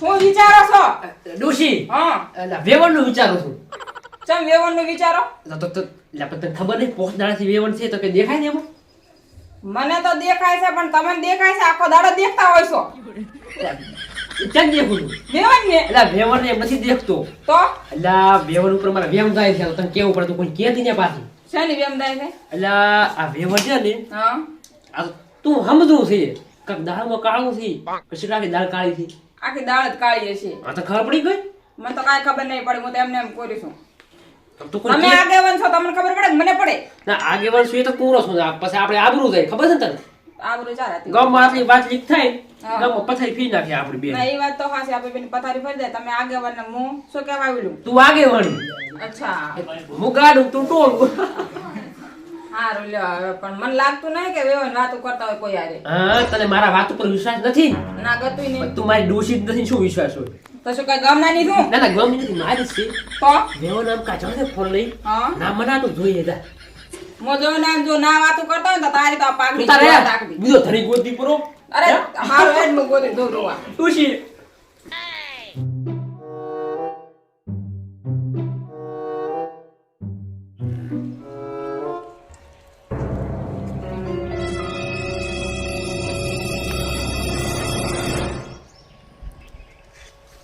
હું વિચારો છો? ડોશી હા. એટલે વેવણનું વિચારો છું. ચમ વેવણનું વિચારો? તો તો તો એટલે પણ ખબર નહીં પોસ્ટ દાડાથી વેવણ છે તો કે દેખાય ને એમ? મને તો દેખાય છે પણ તમને દેખાય છે આખો દાડો દેખતા હોય છો. ક્યાં દેખું વેવણ ને? એટલે વેવણ ને નથી દેખતો. તો? એટલે વેવણ ઉપર મારા વેમ જાય છે તો તને કેવું પડે તો કોઈ કેતી ને પાછી. શેની વેમ થાય છે? એટલે આ વેવણ છે ને હા. આ તું સમજવું છે. કાંક દાળમાં કાળું છે પછી કાંઈ દાળ કાળી છે. આખી દાળ જ કાળી હશે. આ તો ખબર પડી ગઈ? મને તો કાંઈ ખબર નહીં પડી હું તો એમને એમ કરું છું. તું કોઈ તમે આગેવાન છો તમને ખબર પડે કે મને પડે? ના આગેવાન છું એ તો કુરો છું. પછી આપણે આબરૂ જાય ખબર છે ને તને? આબરૂ ચાર હતી ગામમાં આટલી વાત લીક થાય ગામમાં પથારી ફી નાખે આપણી બેન. ના એ વાત તો હાસી આપણે બેન પથારી ફરી દે તમે આગેવાન ને હું શું કહેવા આવેલું તું આગેવાણી અચ્છા. હું ગાડું તું ટોળ. હારું લ્યો હવે પણ મને લાગતું નહીં કે વેવન વાતો કરતા હોય કોઈ હારે. હા તને મારા વાત ઉપર વિશ્વાસ નથી? ના ગતું નહીં. તું મારી ડોશી જ નથી શું વિશ્વાસ હોય? તો શું કઈ ગમ ના ના ગમી નથી મારી છે. તો? ફોન લઈ? હા. ના તો જોઈએ જા મોજો ના જો ના વાતો કરતા હોય ને તો તારી તો તારે બીજો ધણી ગોતી પૂરો. અરે હારું હેડનું ગોતી દો રોવા ડોશી.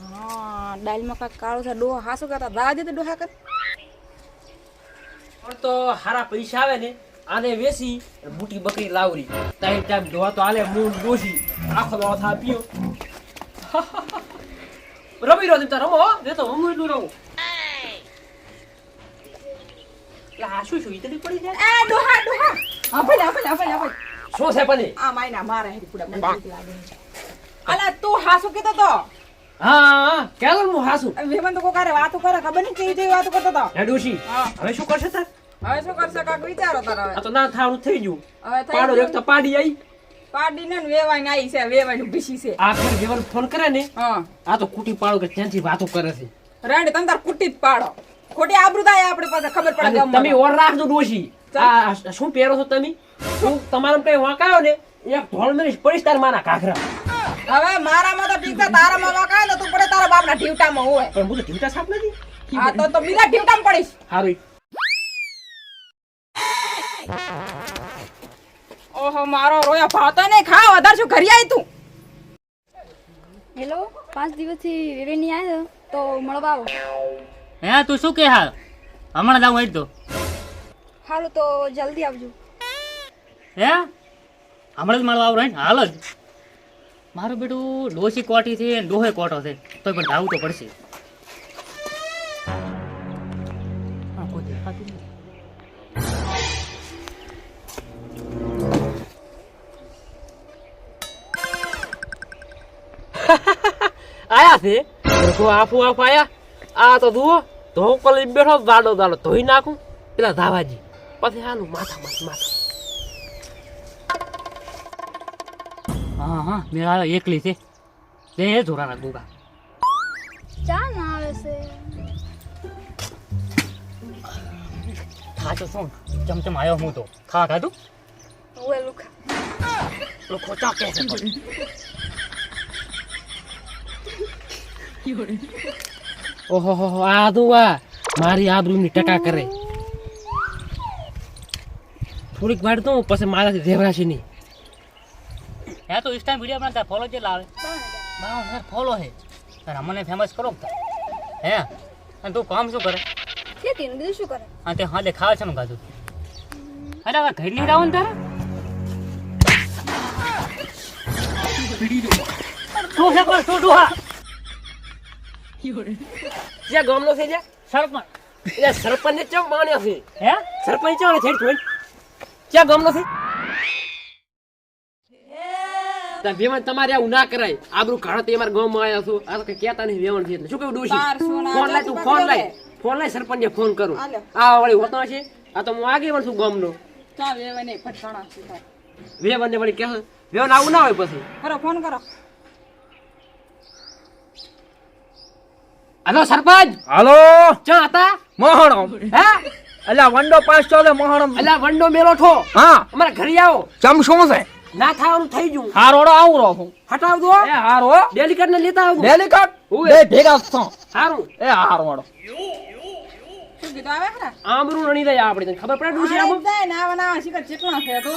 હા દાલમાં કાંઈક કાળું છે ડોહા હાસુ કરતા દાવા દે ડોહા કર. પણ તો હારા પૈસા આવે ને આને વેસી બુટી બકરી લાવરી. ટાઈમ ટાઈમ ડોહા તો આલે મૂળ ડોસી આખો દાડો થા પીઓ રમી રહ્યો તમે રમો ને તો હું એટલું રહું એટલે આ શું ઈતરી પડી જાય? એ ડોહા ડોહા. હા ભાઈ હા ભાઈ શું છે પણ આ માયના મારા હેરી પુડા મને લાગે છે. અલા તું હાસુ કેતો તો. હા હા? ક્યાં હું વેમન તો કોકારે વાતો કરે ખબર નહીં કેવી જેવી વાતો કરતો તો. હે. ડોશી હવે શું કરશે તાર? હવે શું કરશે? કાક વિચારો તાર હવે. આ તો ના થાવાનું થઈ ગયું. હવે પાડો એક તો પાડી આવી પાડી ને વેવાઈને આવી છે વેવાઈને ભીસી છે આ ફેર જીવન ફોન કરે ને હા. આ તો કુટી પાડો કે ત્યાંથી વાતો કરે છે. રેડી તમે તાર કુટી જ પાડો. ખોટી આબરૂ થાય આપણે પાસે ખબર પડે તમે ઓર રાખજો ડોશી. આ શું પહેરો છો તમે? હું તમારા કઈ વાંકાયો ને એક ધોળ મેરીશ પડીશ તાર માના કાઘરા હવે મારામાં તો ઠીક છે તારામાં વકાય ને તું પડે તારા બાપના ઢીવટામાં હોય. પણ હું તો ઢીવટા સાપ નથી? હા તો તો બીજા ઢીવટામાં પડીશ. હારું. ઓહો મારો રોયા ભાતો ને ખા વધાર શું ઘરે આવી તું? હેલો પાંચ દિવસથી રેવેની આવ્યો તો મળવા આવો હે તું શું કે હાલ? હમણાં જાઉં હોય તો. સારું તો જલ્દી આવજો. હે? હમણાં જ મળવા આવું રહે હાલ જ. મારું બેટું ડોસી કોટી છે ડોહે કોટો છે તો પણ ધાવું તો પડશે. આયા છે? તો આફુ આફ આયા? આ તો જુઓ ધોક લઈને બેઠો દાડો દાડો ધોઈ નાખું, પેલા ધાવાજી. પછી હાલું માથા માથા માથા. હા હા મેરા એકલી છે. લે એ જોરાના દુગા ચા ના આવે છે. ખાચો શું? ચમચમ આવ્યો હું તો. ખા ખાધું? ઓએ લુખા તો ખોચા કે છે ઓહો હો, આ દુવા મારી આબરૂની ટકા કરે. થોડીક વાર તો પછી મારાથી દેવરાશે નહીં હે તો ઇન્સ્ટા વીડિયો બનાવતા ફોલો કેટલા આવે? બાવન હજાર ફોલો હે. તાર અમને ફેમસ કરો હે? અને તું કામ શું કરે? ખેતીનું બીજું શું કરે? હા તે હાલે ખાવા છે ને ગાધું અરે હવે ઘર નહીં રાવણ તારે. શું છે પણ શું ડોહા? જ્યાં ગામનો છે જ્યાં સરપંચ. એટલે સરપંચ ને ચમ માન્યો છે? હે? સરપંચ ચમ છે ક્યાં ગામનો છે? તા વેવણ તમારે આવું ના કરાય. આબરૂ કાઢો તે મારા ગામમાં આવ્યા છું. આ તો કેતા નહીં વેવણ છે શું કેવું ડોશી? ફોન લાય તું ફોન લાય. ફોન લાય સરપંચને ફોન કરું. હાલો. આ વળી હોતો છે. આ તો હું આગે છું ગામનો. ચા વેવાઈને ફટકાણા છે વેવણ વળી કે વેવણ આવું ના હોય પછી. કરો ફોન કરો. હલો સરપંચ. હલો. ચા હતા? મોહણો હે? અલ્યા વંડો પાસ ચાલે મોહણમ. અલ્યા વંડો મેલો ઠો હા. અમારા ઘરે આવો. ચમ શું છે? ના થવાનું થઈ ગયું હારો આવું રહો હટાવ દો એ હારો. ડેલિકેટ ને લેતા આવું ડેલિકટ. બે ભેગા છો હારું. એ હારો વાળો. શું કીધું આવે ખરા આમરું રણી આપણે ખબર પડે આને આમાં ને છે તો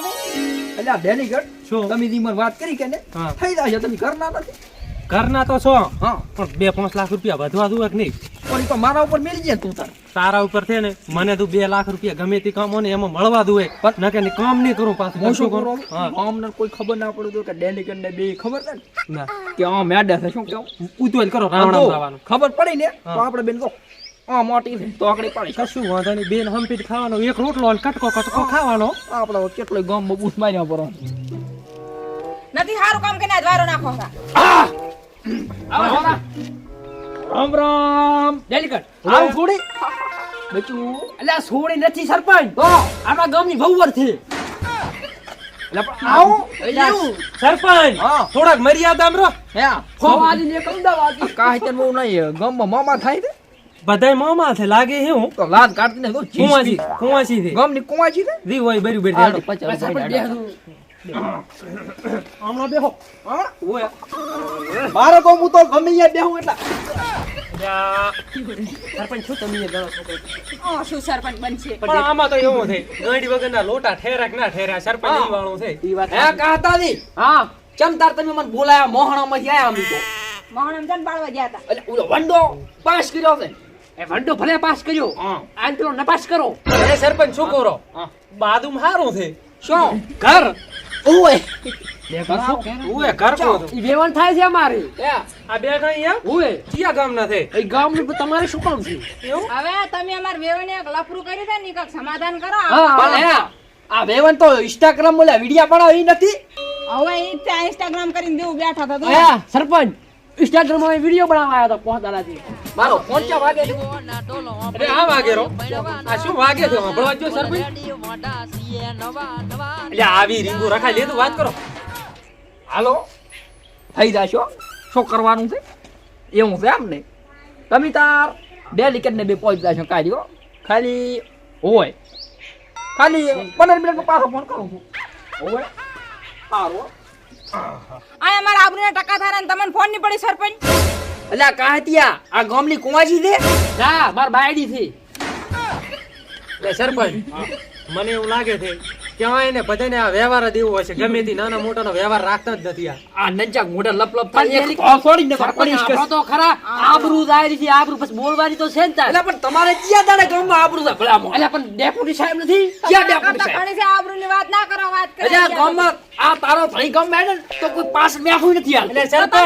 એટલે ડેલિકટ શું? તમે વાત કરી કે ને? થઈ જાય તમે ઘરના નથી. ઘરના તો છો. પણ બે પાંચ લાખ રૂપિયા વધવા દઉં કે નહીં? પણ તો મારા ઉપર મેળી જાય તું તાર. તારા ઉપર છે ને મને તું બે લાખ રૂપિયા ગમે તે કામ ને એમાં મળવા દઉં પણ- ન કે કામ નહીં કરું પાછું હું શું કરું? કરું? ને કોઈ ખબર ના પડે કે ડેલિકટ ને બે ખબર છે ને? કે આ મેડા છે શું કેવું ઉતવેલ કરો રાવણા તો ખબર પડી ને તો. આપણે બેન તો આ મોટી છે તો આકડી પાડી. કશું વાંધો નહીં બેન હમપીટ ખાવાનો એક રોટલો કટકો કટકો ખાવાનો. આપણે કેટલો ગમ બબૂસ માર્યા પર. નથી સારું કામ કરીને દ્વારો નાખો ખરા. રામ રામ. ડેલિકટ આવું છોડી બચું એટલે આ છોડી નથી સરપંચ. તો આપણા ગામની વહુવર છે. આવું? સરપંચ થોડાક બહુ નહીં ગામમાં મામા થાય છે બધાય મામા છે લાગે હે હું. તો લાદ કાઢતી ને કુંવાસી. કુંવાસી છે. ગામની કુંવાસી છે? રી હોય બરી બરી હમણાં બેહો. મારે તો હું તો ગમે ત્યાં બેહું એટલે. સરપંચ શું તમે ગણો છો? ઓ, શું સરપંચ બનશે? પણ આમાં તો એવું છે ગાંડી વગરના લોટા ઠેરા ના ઠેરા સરપંચ ઈ વાળું છે. હે કાતાજી? હા. ચમ તમે મને બોલાયા મોહણામાંથી આયા અમે તો? મોહણમ જન બાળવા ગયા હતા. એટલે ઓલો વંડો પાસ કર્યો છે. એ વંડો ભલે પાસ કર્યો હા. આન પેલો નપાસ કરો. અરે સરપંચ શું કરો. બાદુમ હારું છે. શું? ઘર? ઓય ઉએ ઘર કો ઈ વેવણ થાય છે અમારી. હે આ બે કઈ એમ ઓય કયા ગામ ના છે? એ ગામનું તમારે શું કામ છે? હવે તમે અમાર વેવણ એક લફરું કરી દે ને કક સમાધાન કરો. હા, આ વેવણ તો ઇન્સ્ટાગ્રામ બોલે વિડિયા પણ ઈ નથી. હવે ઇન્સ્ટાગ્રામ કરીને દેવું બેઠા હતા તો. સરપંચ. ઇન્સ્ટાગ્રામમાં વીડિયો બનાવવા આવ્યો હતો પોત દાદાજી મારો ફોન ક્યાં વાગે છે? અરે આ વાગેરો આ શું વાગે છે? સાંભળવા જો સરપંચ. એટલે આવી રીંગુ લે તું વાત કરો. હાલો? થઈ જાશો? શું કરવાનું છે? એવું છે એમ ને? તમે તાર ડેલિકેટ ને બે પહોંચી જશો કાઢ્યો ખાલી હોય. ખાલી પંદર મિનિટ પાછો ફોન કરું છું. હોય? સારું આ અમારા આબરૂના ટકા થારા ને તમને ફોનની પડી સરપંચ? એટલે આ કાહતિયા આ ગામની કુંવાજી છે? ના માર બાયડી થી સરપંચ. મને એવું લાગે છે કે આ બધાને આ વ્યવહાર જ એવો હશે ગમે તે નાના મોટાનો વ્યવહાર રાખતા જ નથી આ. આ નંજા મોઢા લપ લપ થાય એક તો ને આપણો તો ખરા. આબરૂ જાય છે આબરૂ પછી બોલવાની તો છે ને તાર. એટલે પણ તમારે ક્યાં દાડે ગામમાં આબરૂ છે? ભલામણ એટલે પણ ડેપ્યુટી સાહેબ નથી? ક્યાં ડેપ્યુટી સાહેબ? પણ છે આબરૂની વાત ના કરો વાત કરે. એટલે ગામમાં આ તારો ભાઈ ગામ બેઠો તો કોઈ પાસ મેઠું નથી હાલ એટલે તો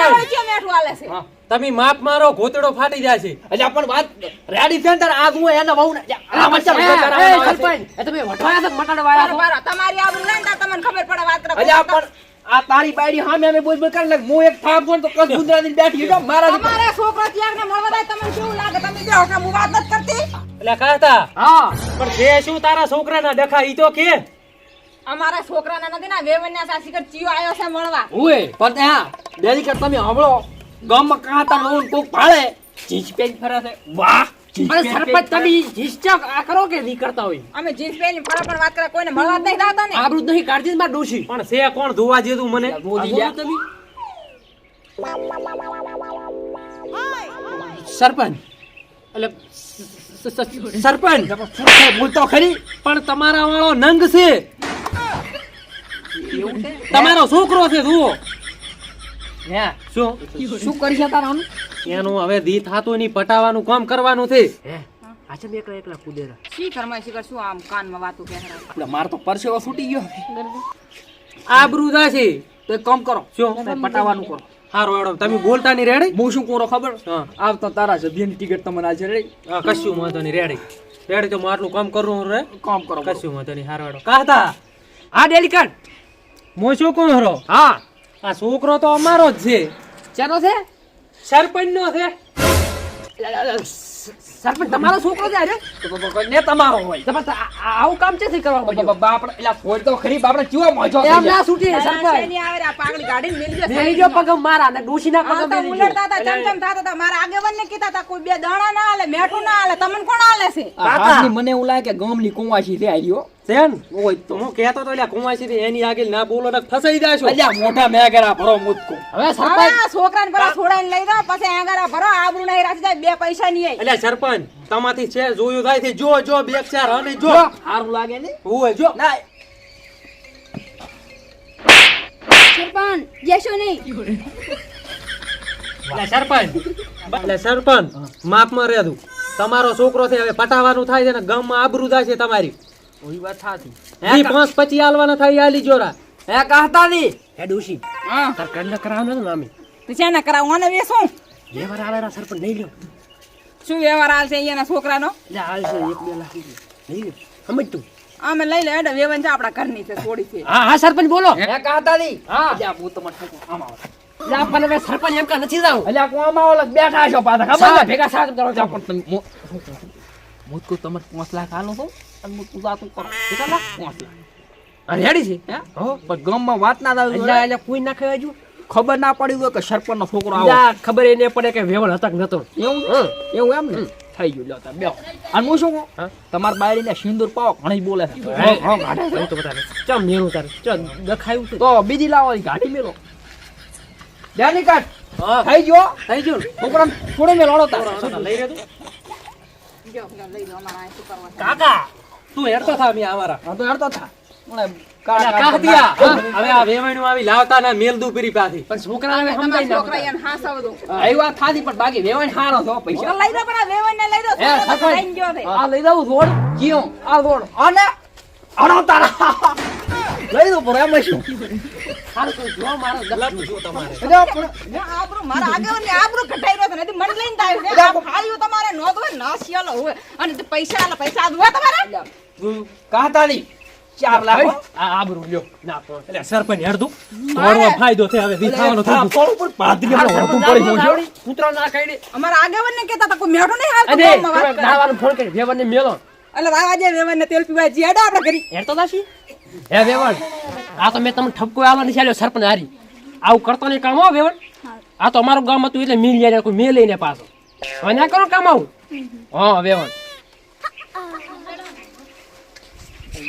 મેઠું હાલે છે. તમે માપ મારો ઘોતડો ફાટી જાય છે. એટલે પણ વાત રેડી છે ને તાર? આ હું એને વહુ આવે. સરપંચ એ તમે વઠવાયા છો મટાડવાયા છો? તમારી લઈને તાર તમને ખબર પડે વાત કરો એટલે પણ આ તારી બાયડી હામે અમે બોલ બોલ કરી. હું એક થાપ તો કસ ગુજરાતી બેઠી તો મારા તમારે છોકરો ત્યાગ ને મળવા દે તમને કેવું લાગે? તમે જે કે હું વાત નથી કરતી. એટલે કહેતા હા. પણ જે શું તારા છોકરા ના ડખા ઈ તો કે. અમારા છોકરાના નથી ના વેવન્યા સાસીકર ચિયો આવ્યો છે મળવા. ઓય પણ હા દેરી કર તમે હમણો ગામમાં કાંતા લોન કોક ભાળે. જીન્સ પેન્ટ ફરે છે. વાહ અરે સરપંચ તમે હિસ્ચા આ કરો કે નહીં કરતા હોય? અમે જીન્સ પહેરીને ફરા પણ વાત કરે કોઈને મળવા જ નહીં દાતા ને. આબરૂ જ નહીં કાઢતી માર ડોશી. પણ છે કોણ? ધોવા જેતું મને. બોલી જા. તમે? સરપંચ. એટલે સરપંચ બોલતો ખરી પણ તમારા વાળો નંગ છે તમારો છોકરો છે જુઓ શું? શું કરી શકતા એનું હવે દી થાતું નહીં પટાવાનું કામ કરવાનું છે. હે આ એકલા એકલા કુદેરા. શી કરમાય શીખર શું આમ કાનમાં વાતું કે એટલે માર તો પરસેવો છૂટી ગયો આબરૂ છે તો એક કામ કરો. શું? પટાવાનું કરો. હારો એડો તમે બોલતા નહીં રેડી? હું શું કરો ખબર? હા. તારા તારા બેન ટિકિટ તમને આજે રેડી. કશું વાંધો નહીં રેડી. રેડી તો હું આટલું કામ કરું રે કામ કરો. કશું વાંધો નહીં હારો એડો કાહતા હા ડેલિકન હું શું કોણ હરો? હા. આ છોકરો તો અમારો જ છે ચાલો છે સરપંચ નો છે સરપંચ તમારો છોકરો છે અરે ને તમારો હોય તમે તો આ- આ- આવું કામ છે કરવા માંડ્યો? બાપડે એટલે ફોડ તો ખરી બાપડે ચીવો મોજો એમ ના છૂટી સરપંચ આવે આ પાગડી ગાડીને મેલી દે. મેલી જો પગમ મારા ને ડોશીના આ પગમ મેલી ઉલટતા હતા, ચમચમ થતા હતા. મારા આગેવાનને કીધા હતા, કોઈ બે દાણા ના હાલે, મેઠું ના હાલે. તમને કોણ હાલે છે? મને એવું લાગે કે ગામની કુંવાસી છે આર્યો સેન ઓય તો હું કહેતો તો છે એની આગળ ના બોલો ને ફસાઈ જાશો. અલ્યા મોટા મેગરા ભરો મુતકો હવે સરપંચ આ છોકરાને પેલા છોડાઈને લઈ દો પછી આગળ ભરો આબરૂ નહીં રાખી જાય બે પૈસા નહીં અલ્યા સરપંચ તમાથી છે જોયું થાયથી જો જો બે ચાર અને જો. સારું લાગે ને? ઓય જો. ના. સરપંચ જશો નહીં. સરપંચ એટલે સરપંચ માપમાં રહેતું તમારો છોકરો છે હવે પટાવાનું થાય છે ને ગામમાં આબરૂ થાય છે તમારી. ઓય વાત સાચી. ઈ પાંચ પચી આલવાના થાય આલી જોરા. હે કહતા ની હે ડોશી હા. તાર કંડલા કરાવવાનો ને મામી? તો છે ને કરાવું આને વેસું બે વાર આવેલા સરપંચ નહીં લ્યો. શું વ્યવહાર છે અહીંયાના છોકરાનો? હાલ છે એક બે લાખ રૂપિયા. નહીં લ્યો સમજ તું. અમે લઈ લે એડે વેવન છે આપણા ઘરની છે થોડી છે. હા હા સરપંચ બોલો. હે? કહતા ની હા. અલ્યા હું તમાર ઠોકો આમ આવો. એટલે આપણને હવે સરપંચ એમ કા નથી જાવ એટલે કોમ આવો બેઠા છો પાછા ખબર ભેગા સાથ કરો પણ તમે મો- મુતકો તમારે પાંચ લાખ આલો છો અને મુતકો જાતું કરો. કેટલા લાખ? પાંચ લાખ. અરે હેડી છે? હે? હો પણ ગામમાં વાત ના થાય એટલે કોઈ ના ખાય જો ખબર ના પડી હોય કે સરપંચ નો છોકરો આવો. ખબર એને પડે કે વેવળ હતક નતો. એવું? એવું એમ ને? થઈ ગયું લ્યો તાર બેહો. અને હું શું કહું? હા? તમાર બાયડીને સિંદૂર પાવો ઘણી બોલે છે. હે. હા, તો બતાવે ચમ મેરું તારે? ચમ દખાયું છે? તો બીજી લાવો ઘાટી ગાડી મેલો. ધ્યાની કાઢ થઈ ગયો. થઈ ગયો ઉપરાંત થોડે મેલો તાર. લઈ રહ્યો કાકા તું હેડતો થા મી અમારા હા તો હેડતો થા. મને અલ્યા, કાળા કાહતિયા, હવે આ વેવાણું આવી લાવતા ને મેલ દુ પીરી પાથી પણ છોકરા હવે તમારા સમજાય છોકરા એને હાંસવ દો. આવી વાત થાતી પણ બાકી વેવાય હારો તો પૈસા. લઈ દઉં રોડ કયો આ રોડ. અને હળો તારા. લઈ તો એટલે પણ ફાયદો છે હવે પણ પાદરી આપણે હોતું પડી ગયું છે. કૂતરો ના અમારા કહેતા કોઈ મેઠું નહીં હાલતું ગામમાં વાત તમે ફોન કરી વેવણને મેલો. એટલે રાવા જે વેવણને તેલ પીવા હેડો આપણે ઘરી. હેડતો દાશી હે વેવણ આ તો મેં તમને ઠપકો આલો ની ચાલ્યો સરપંચ હારી. આવું કરતો નહીં કામ આવો વેવણ. આ તો અમારું ગામ હતું એટલે મિલ જાય કોઈ મેં લઈને પાછો. હવે ના કરો કામ આવું. હા વેવણ.